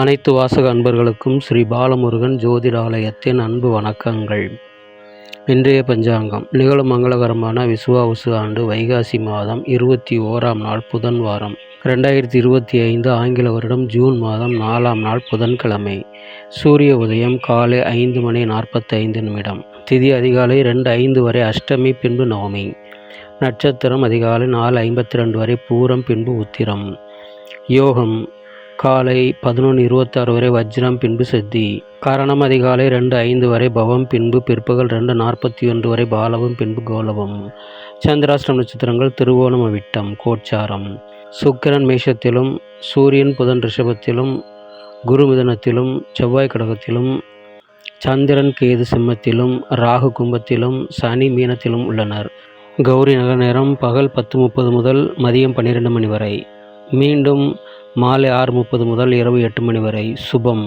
அனைத்து வாசக அன்பர்களுக்கும் ஸ்ரீ பாலமுருகன் ஜோதிடாலயத்தின் அன்பு வணக்கங்கள். இன்றைய பஞ்சாங்கம் நிகழும் மங்களகரமான விசுவாவுசு ஆண்டு வைகாசி மாதம் இருபத்தி ஓராம் நாள் புதன் வாரம் ரெண்டாயிரத்தி இருபத்தி ஐந்து ஆங்கில வருடம் ஜூன் மாதம் நாலாம் நாள் புதன்கிழமை. சூரிய உதயம் காலை ஐந்து மணி நாற்பத்தைந்து நிமிடம் திதி அதிகாலை ரெண்டு ஐந்து வரை அஷ்டமி பின்பு நவமி. நட்சத்திரம் அதிகாலை நாலு ஐம்பத்தி ரெண்டு வரை பூரம் பின்பு உத்திரம். யோகம் காலை பதினொன்று இருபத்தாறு வரை வஜ்ரம் பின்பு சித்தி. கரணம் அதிகாலை ரெண்டு ஐந்து வரை பவம் பின்பு பிற்பகல் ரெண்டு நாற்பத்தி ஒன்று வரை பாலவம் பின்பு கோலவம். சந்திராஷ்டம் நட்சத்திரங்கள் திருவோணம விட்டம் கோட்சாரம் சுக்கிரன் மேஷத்திலும் சூரியன் புதன் ரிஷபத்திலும் குரு மிதனத்திலும் செவ்வாய் கடகத்திலும் சந்திரன் கேது சிம்மத்திலும் ராகு கும்பத்திலும் சனி மீனத்திலும் உள்ளனர். கௌரி நகர நேரம் பகல் பத்து முப்பது முதல் மதியம் பன்னிரெண்டு மணி வரை. மீண்டும் மாலை ஆறு முப்பது முதல் இரவு எட்டு மணி வரை. சுபம்.